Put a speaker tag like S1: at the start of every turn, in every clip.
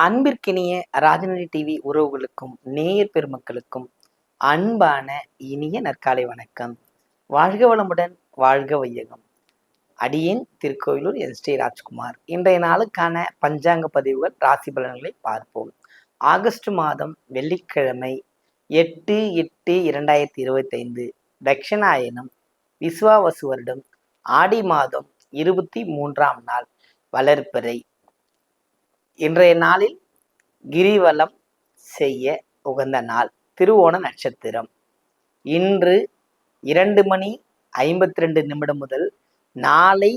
S1: அன்பிற்கினிய ராஜநிலை டிவி உறவுகளுக்கும் நேயர் பெருமக்களுக்கும் அன்பான இனிய நற்காலை வணக்கம். வாழ்க வளமுடன் வாழ்க வையகம். அடியேன் திருக்கோயிலூர் எஸ். டி. ராஜ்குமார். இன்றைய நாளுக்கான பஞ்சாங்க பதிவுகள் ராசி பலன்களை பார்ப்போம். ஆகஸ்ட் மாதம் வெள்ளிக்கிழமை எட்டு எட்டு இரண்டாயிரத்தி இருபத்தைந்து தட்சிணாயனம் விஸ்வாவசு வருடம் ஆடி மாதம் இருபத்தி மூன்றாம் நாள் வளர்ப்பறை. இன்றைய நாளில் கிரிவலம் செய்ய உகந்த நாள் திருவோண நட்சத்திரம். இன்று இரண்டு மணி ஐம்பத்தி ரெண்டு நிமிடம் முதல் நாளை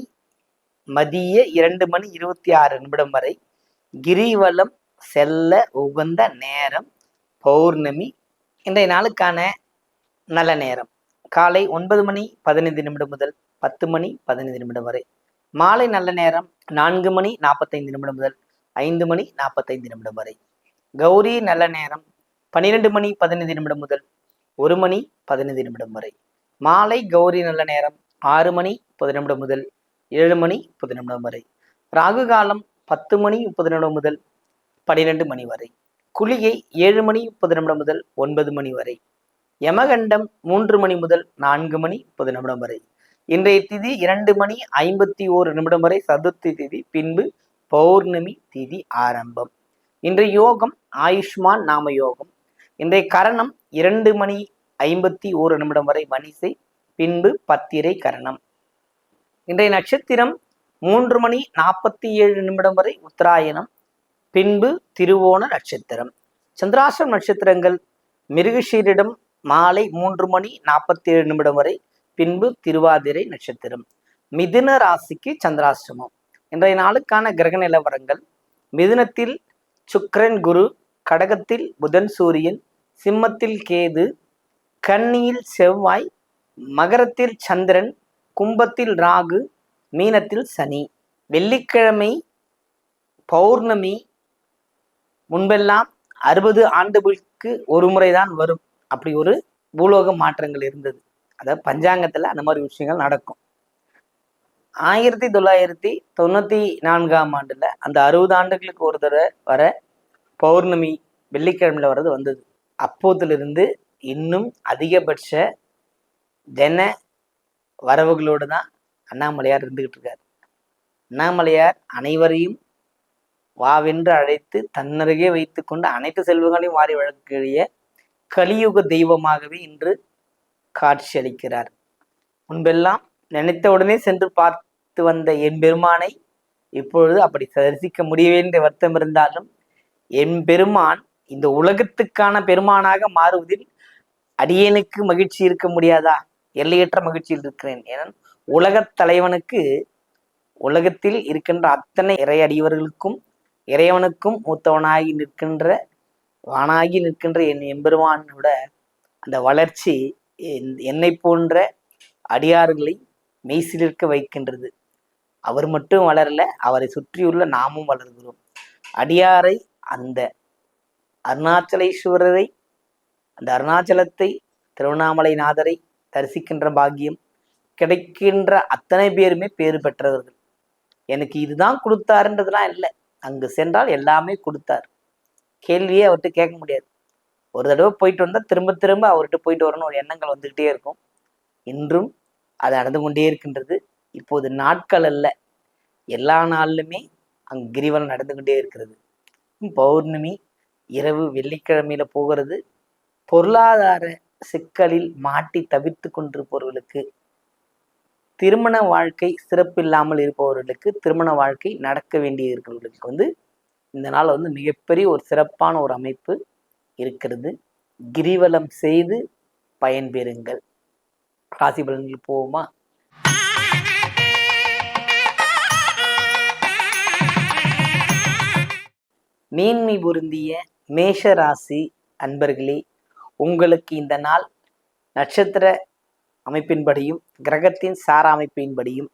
S1: மதிய இரண்டு மணி இருபத்தி ஆறு நிமிடம் வரை கிரிவலம் செல்ல உகந்த நேரம் பௌர்ணமி. இன்றைய நாளுக்கான நல்ல நேரம் காலை ஒன்பது மணி பதினைந்து நிமிடம் முதல் பத்து மணி பதினைந்து நிமிடம் வரை. மாலை நல்ல நேரம் நான்கு மணி நாற்பத்தைந்து நிமிடம் முதல் ஐந்து மணி நாற்பத்தைந்து நிமிடம் வரை. கௌரி நல்ல நேரம் பன்னிரெண்டு மணி பதினைந்து நிமிடம் முதல் ஒரு மணி பதினைந்து நிமிடம் வரை. மாலை கௌரி நல்ல நேரம் ஆறு மணி முப்பது நிமிடம் முதல் ஏழு மணி முப்பது நிமிடம் வரை. ராகு காலம் பத்து மணி முப்பது நிமிடம் முதல் பன்னிரெண்டு மணி வரை. குளிகை ஏழு மணி முப்பது நிமிடம் முதல் ஒன்பது மணி வரை. யமகண்டம் மூன்று மணி முதல் நான்கு மணி முப்பது நிமிடம் வரை. இன்றைய திதி இரண்டு மணி ஐம்பத்தி ஓரு நிமிடம் வரை. சதுர்த்தி திதி. பின்பு பௌர்ணமி திதி ஆரம்பம். இன்றைய யோகம் ஆயுஷ்மான் நாம யோகம். இன்றைய கரணம் இரண்டு மணி ஐம்பத்தி ஓரு நிமிடம் வரை வணிசை பின்பு பத்திரை கரணம். இன்றைய நட்சத்திரம் மூன்று மணி நாற்பத்தி ஏழு நிமிடம் வரை உத்தராயணம் பின்பு திருவோண நட்சத்திரம். சந்திராசிரம் நட்சத்திரங்கள் மிருகஷீரிடம் மாலை மூன்று மணி நாற்பத்தி ஏழு நிமிடம் வரை பின்பு திருவாதிரை நட்சத்திரம். மிதுன ராசிக்கு சந்திராசிரமம் இன்றைய நாளுக்கான கிரக நிலவரங்கள். மிதுனத்தில் சுக்ரன் குரு கடகத்தில் புதன் சூரியன் சிம்மத்தில் கேது கன்னியில் செவ்வாய் மகரத்தில் சந்திரன் கும்பத்தில் ராகு மீனத்தில் சனி வெள்ளிக்கிழமை பௌர்ணமி முன்பெல்லாம் அறுபது ஆண்டுகளுக்கு ஒரு முறைதான் வரும். அப்படி ஒரு பூலோக மாற்றங்கள் இருந்தது. அதாவது பஞ்சாங்கத்தில் அந்த மாதிரி விஷயங்கள் நடக்கும். ஆயிரத்தி தொள்ளாயிரத்தி தொண்ணூத்தி நான்காம் ஆண்டுல அந்த அறுபது ஆண்டுகளுக்கு ஒரு தடவை வர பௌர்ணமி வெள்ளிக்கிழமையில வர்றது வந்தது. அப்போதிலிருந்து இன்னும் அதிகபட்ச ஜன வரவுகளோடு தான் அண்ணாமலையார் இருந்துகிட்டு இருக்காரு. அண்ணாமலையார் அனைவரையும் வாவென்று அழைத்து தன்னருகே வைத்துக்கொண்டு அனைத்து செல்வங்களையும் வாரி வழங்கக்கூடிய கலியுக தெய்வமாகவே இன்று காட்சி அளிக்கிறார். முன்பெல்லாம் நினைத்த உடனே சென்று பார்த்து வந்த என் பெருமானை இப்பொழுது அப்படி தரிசிக்க முடியவே என்ற வருத்தம் இருந்தாலும் என் பெருமான் இந்த உலகத்துக்கான பெருமானாக மாறுவதில் அடியேனுக்கு மகிழ்ச்சி இருக்க முடியாதா? எல்லையற்ற மகிழ்ச்சியில் இருக்கிறேன். ஏன்னா உலகத் தலைவனுக்கு உலகத்தில் இருக்கின்ற அத்தனை இறை அடியவர்களுக்கும் இறைவனுக்கும் மூத்தவனாகி நிற்கின்ற வானாகி நிற்கின்ற என் எம்பெருமானோட அந்த வளர்ச்சி என்- என்னை போன்ற அடியார்களை மெய்சிலிருக்க வைக்கின்றது. அவர் மட்டும் வளரல அவரை சுற்றியுள்ள நாமும் வளர்கிறோம். அடியாரை அந்த அருணாச்சலேஸ்வரரை அந்த அருணாச்சலத்தை திருவண்ணாமலை நாதரை தரிசிக்கின்ற பாக்கியம் கிடைக்கின்ற அத்தனை பேருமே பேறு பெற்றவர்கள். எனக்கு இதுதான் கொடுத்தாருன்றதுலாம் இல்லை. அங்கு சென்றால் எல்லாமே கொடுத்தார். கேள்வியே அவர்கிட்ட கேட்க முடியாது. ஒரு தடவை போயிட்டு வந்தால் திரும்ப திரும்ப அவர்கிட்ட போயிட்டு வரணும் ஒரு எண்ணங்கள் வந்துக்கிட்டே இருக்கும். இன்றும் அது நடந்து கொண்டே இருக்கின்றது. இப்போது நாட்கள் அல்ல. எல்லா நாளிலுமே அங்கு கிரிவலம் நடந்து கொண்டே இருக்கிறது. பௌர்ணமி இரவு வெள்ளிக்கிழமையில போகிறது. பொருளாதார சிக்கலில் மாட்டி தவிர்த்து கொண்டிருப்பவர்களுக்கு திருமண வாழ்க்கை சிறப்பில்லாமல் இருப்பவர்களுக்கு திருமண வாழ்க்கை நடக்க வேண்டிய இருக்கிறவர்களுக்கு வந்து இந்த நாள் வந்து மிகப்பெரிய ஒரு சிறப்பான ஒரு அமைப்பு இருக்கிறது. கிரிவலம் செய்து பயன்பெறுங்கள். ராசி பலன்கள் போவோமா மேன்மை பொருந்திய மேஷ ராசி அன்பர்களே உங்களுக்கு இந்த நாள் நட்சத்திர அமைப்பின்படியும் கிரகத்தின் சார அமைப்பின்படியும்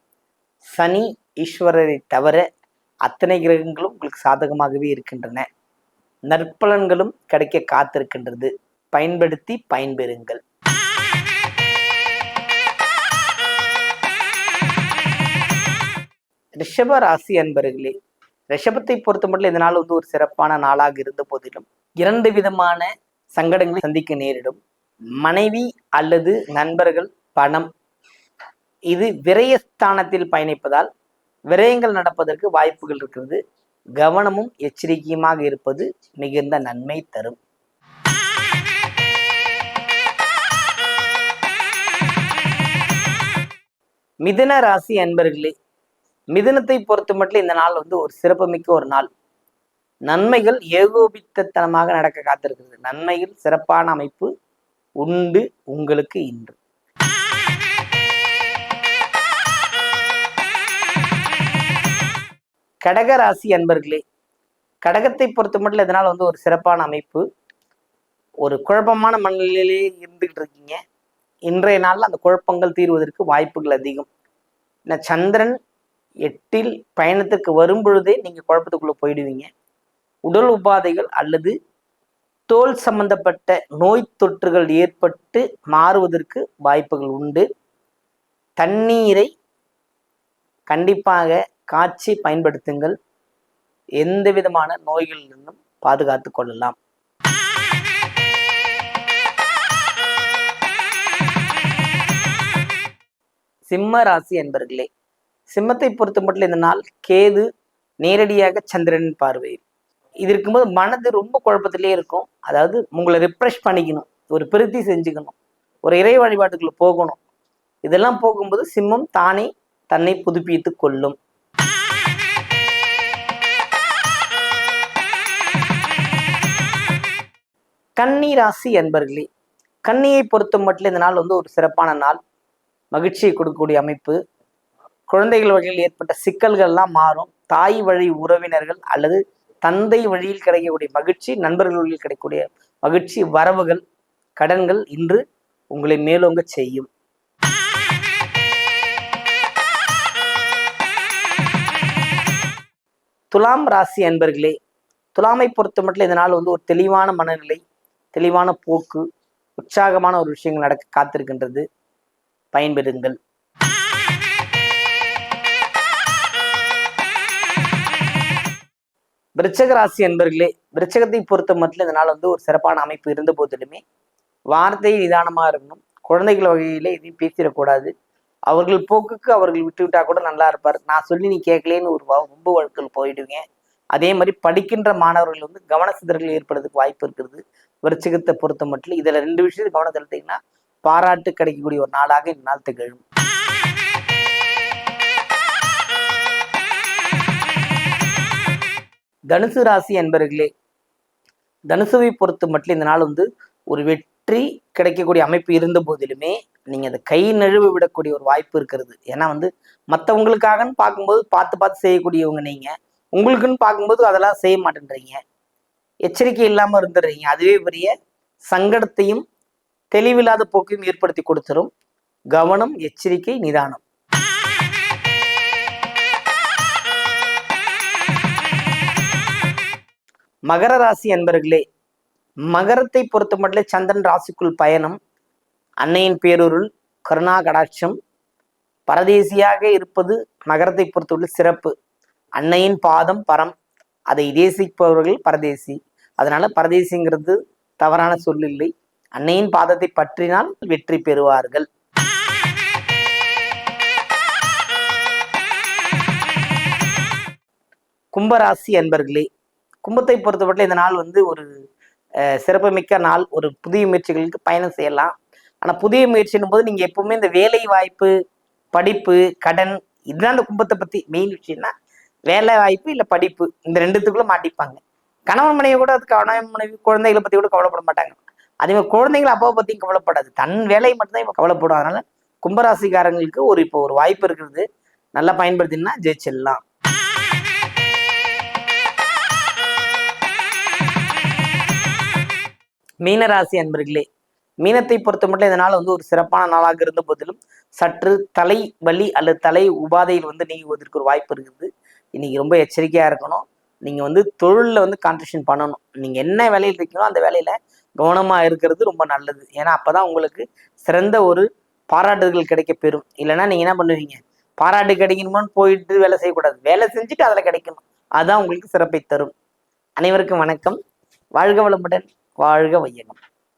S1: சனி ஈஸ்வரரை தவிர அத்தனை கிரகங்களும் உங்களுக்கு சாதகமாகவே இருக்கின்றன. நற்பலன்களும் கிடைக்க காத்திருக்கின்றது. பயன்படுத்தி பயன்பெறுங்கள். ரிஷப ராசி அன்பர்களே ரிஷபத்தை பொறுத்த மட்டும் இந்த நாள் வந்து ஒரு சிறப்பான நாளாக இருந்த போதிலும் இரண்டு விதமான சங்கடங்களை சந்திக்க நேரிடும். மனைவி அல்லது நண்பர்கள் பணம் இது விரயஸ்தானத்தில் பயணிப்பதால் விரயங்கள் நடப்பதற்கு வாய்ப்புகள் இருக்கிறது. கவனமும் எச்சரிக்கையுமாக இருப்பது மிகுந்த நன்மை தரும். மிதுன ராசி அன்பர்களே மிதனத்தை பொறுத்து மட்டும் இந்த நாள் வந்து ஒரு சிறப்புமிக்க ஒரு நாள். நன்மைகள் ஏகோபித்தனமாக நடக்க காத்திருக்கிறது. நன்மையில் சிறப்பான அமைப்பு உண்டு உங்களுக்கு இன்று. கடக ராசி அன்பர்களே கடகத்தை பொறுத்த மட்டும் இதனால் வந்து ஒரு சிறப்பான அமைப்பு. ஒரு குழப்பமான மனநிலையிலே இருந்துகிட்டு இருக்கீங்க. இன்றைய நாளில் அந்த குழப்பங்கள் தீர்வதற்கு வாய்ப்புகள் அதிகம். இந்த சந்திரன் எட்டில் பயணத்திற்கு வரும் பொழுதே நீங்கள் குழப்பத்துக்குள்ளே போயிடுவீங்க. உடல் உபாதைகள் அல்லது தோல் சம்பந்தப்பட்ட நோய் தொற்றுகள் ஏற்பட்டு மாறுவதற்கு வாய்ப்புகள் உண்டு. தண்ணீரை கண்டிப்பாக காய்ச்சி பயன்படுத்துங்கள். எந்த விதமான நோய்களிலிருந்தும் பாதுகாத்து கொள்ளலாம். சிம்ம ராசி என்பர்களே சிம்மத்தை பொறுத்த மட்டும் இந்த நாள் கேது நேரடியாக சந்திரன் பார்வை இது இருக்கும்போது மனது ரொம்ப குழப்பத்திலே இருக்கும். அதாவது உங்களை ரிப்ரெஷ் பண்ணிக்கணும். ஒரு பிரித்தி செஞ்சுக்கணும். ஒரு இறை வழிபாட்டுக்குள்ள போகணும். இதெல்லாம் போகும்போது சிம்மம் தானே தன்னை புதுப்பித்து கொள்ளும். கன்னி ராசி அன்பர்களே கன்னியை பொறுத்த மட்டும் இந்த நாள் வந்து ஒரு சிறப்பான நாள். மகிழ்ச்சியை கொடுக்கக்கூடிய அமைப்பு. குழந்தைகள் வழியில் ஏற்பட்ட சிக்கல்கள்லாம் மாறும். தாய் வழி உறவினர்கள் அல்லது தந்தை வழியில் கிடைக்கக்கூடிய மகிழ்ச்சி நண்பர்கள் வழியில் கிடைக்கக்கூடிய மகிழ்ச்சி வரவுகள் கடன்கள் இன்று உங்களை மேலோங்க செய்யும். துலாம் ராசி அன்பர்களே துலாமை பொறுத்த மட்டும் இந்த நாள் வந்து ஒரு தெளிவான மனநிலை தெளிவான போக்கு உற்சாகமான ஒரு விஷயங்கள் நடக்க காத்திருக்கின்றது. பயன்பெறுங்கள். விருச்சக ராசி என்பர்களே விருச்சகத்தை பொறுத்த மட்டும் இந்த நாள் வந்து ஒரு சிறப்பான அமைப்பு இருந்த போதிலுமே வார்த்தை நிதானமாக இருக்கணும். குழந்தைகள் வகையிலே எதையும் பேசிடக்கூடாது. அவர்கள் போக்குக்கு அவர்கள் விட்டு விட்டா கூட நல்லா இருப்பார். நான் சொல்லி நீ கேட்கலேன்னு ஒரு வ- வம்பு வழக்கில் போயிடுவீங்க. அதே மாதிரி படிக்கின்ற மாணவர்கள் வந்து கவன சிதறல் ஏற்படுறதுக்கு வாய்ப்பு இருக்கிறது. விருச்சிகத்தை பொறுத்த மட்டும் இதில் ரெண்டு விஷயத்தை கவனம் செலுத்திங்கன்னா பாராட்டு கிடைக்கக்கூடிய ஒரு நாளாக இந்த நாள் திகழும். தனுசு ராசி என்பர்களே தனுசுவை பொறுத்து மட்டும் இந்த நாள் வந்து ஒரு வெற்றி கிடைக்கக்கூடிய அமைப்பு இருந்த போதிலுமே நீங்கள் அதை கை நழுவ விடக்கூடிய ஒரு வாய்ப்பு இருக்கிறது. ஏன்னா வந்து மற்றவங்களுக்காகன்னு பார்க்கும்போது பார்த்து பார்த்து செய்யக்கூடியவங்க நீங்கள் உங்களுக்குன்னு பார்க்கும்போது அதெல்லாம் செய்ய மாட்டேன்றீங்க. எச்சரிக்கை இல்லாமல் இருந்துடுறீங்க அதுவே பெரிய சங்கடத்தையும் தெளிவில்லாத போக்கையும் ஏற்படுத்தி கொடுத்துரும். கவனம் எச்சரிக்கை நிதானம். மகர ராசி அன்பர்களே மகரத்தை பொறுத்த மட்டும் சந்திரன் ராசிக்குள் பயணம் அன்னையின் பேரொருள் கருணா கடாட்சம் பரதேசியாக இருப்பது மகரத்தை பொறுத்தவரை சிறப்பு. அன்னையின் பாதம் பரம் அதை தேசிப்பவர்கள் பரதேசி. அதனால பரதேசிங்கிறது தவறான சொல் இல்லை. அன்னையின் பாதத்தை பற்றினால் வெற்றி பெறுவார்கள். கும்பராசி அன்பர்களே கும்பத்தை பொறுத்தவரை இந்த நாள் வந்து ஒரு சிறப்புமிக்க நாள். ஒரு புதிய முயற்சிகளுக்கு பயணம் செய்யலாம். ஆனால் புதிய முயற்சின்னும் போது நீங்க எப்பவுமே இந்த வேலை வாய்ப்பு படிப்பு கடன் இதுதான் அந்த கும்பத்தை பற்றி மெயின் விஷயம்னா வேலை வாய்ப்பு இல்லை படிப்பு இந்த ரெண்டுத்துக்குள்ள மாட்டிப்பாங்க. கணவன் மனைவி கூட அது கணவன் மனைவி குழந்தைகளை பற்றி கூட கவலைப்பட மாட்டாங்க. அதே மாதிரி குழந்தைங்களை அப்பாவை பற்றியும் கவலைப்படாது. தன் வேலையை மட்டும்தான் இப்போ கவலைப்படும் அதனால கும்பராசிக்காரங்களுக்கு ஒரு இப்போ ஒரு வாய்ப்பு இருக்கிறது. நல்லா பயன்படுத்தினா ஜெயிச்சிடலாம். மீனராசி அன்பர்களே மீனத்தை பொறுத்த மட்டும் இந்த நாள் வந்து ஒரு சிறப்பான நாளாக இருந்த போதிலும் சற்று தலை வலி அல்லது தலை உபாதையில் வந்து நீங்குவதற்கு ஒரு வாய்ப்பு இருக்குது. இன்னைக்கு ரொம்ப எச்சரிக்கையா இருக்கணும். நீங்க வந்து தொழிலில் வந்து கான்ட்ரிபியூஷன் பண்ணணும். நீங்க என்ன வேலையில் இருக்கீங்களோ அந்த வேலையில கவனமா இருக்கிறது ரொம்ப நல்லது. ஏன்னா அப்பதான் உங்களுக்கு சிறந்த ஒரு பாராட்டுதல் கிடைக்க பெறும். இல்லைன்னா நீங்க என்ன பண்ணுவீங்க? பாராட்டு கிடைக்கணுமான்னு போயிட்டு வேலை செய்யக்கூடாது. வேலை செஞ்சுட்டு அதில் கிடைக்கணும். அதுதான் உங்களுக்கு சிறப்பை தரும். அனைவருக்கும் வணக்கம். வாழ்க வளமுடன். வாழ்க வையகம்